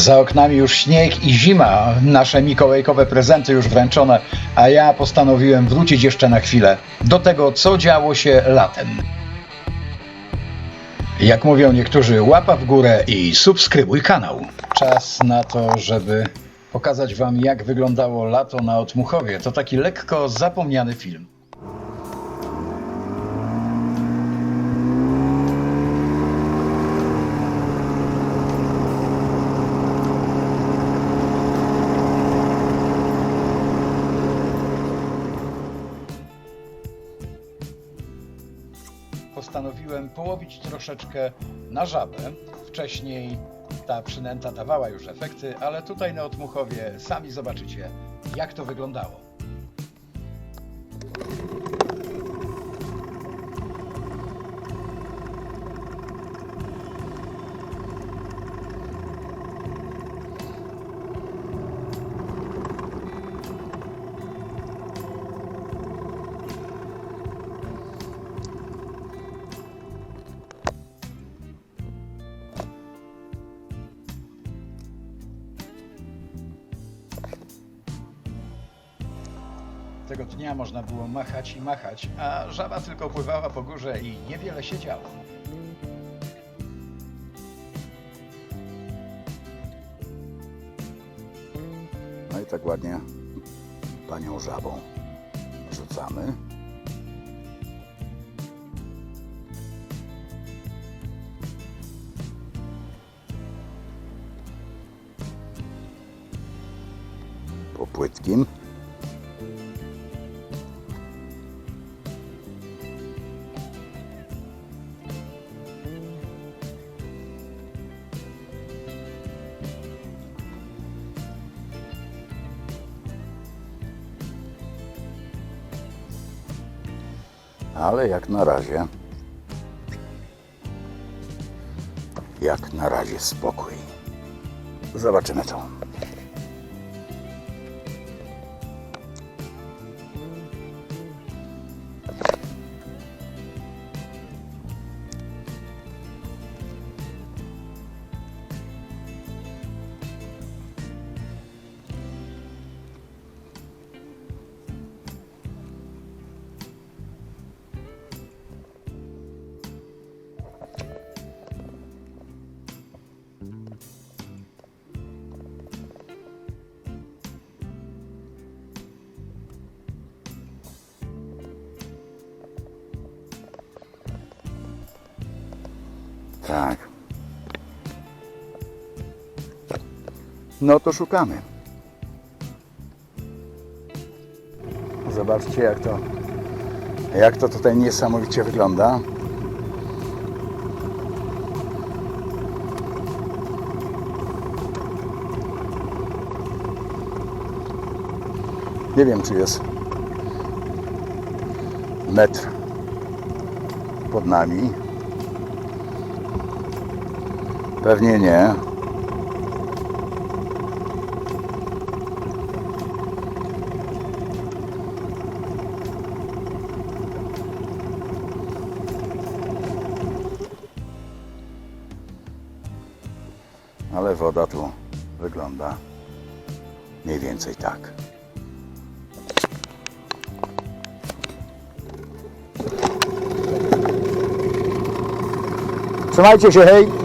Za oknami już śnieg i zima, nasze mikołajkowe prezenty już wręczone, a ja postanowiłem wrócić jeszcze na chwilę do tego, co działo się latem. Jak mówią niektórzy, łapa w górę i subskrybuj kanał. Czas na to, żeby pokazać Wam, jak wyglądało lato na Otmuchowie. To taki lekko zapomniany film. Postanowiłem połowić troszeczkę na żabę. Wcześniej ta przynęta dawała już efekty, ale tutaj na Otmuchowie sami zobaczycie, jak to wyglądało. Tego dnia można było machać i machać, a żaba tylko pływała po górze i niewiele się działo. No i tak ładnie panią żabą rzucamy. Po płytkim. Ale jak na razie, jak na razie spokój. Zobaczymy to. Tak. No to szukamy. Zobaczcie jak to jak to tutaj niesamowicie wygląda. Nie wiem czy jest metr pod nami. Pewnie nie. Ale woda tu wygląda mniej więcej tak. Trzymajcie się, hej!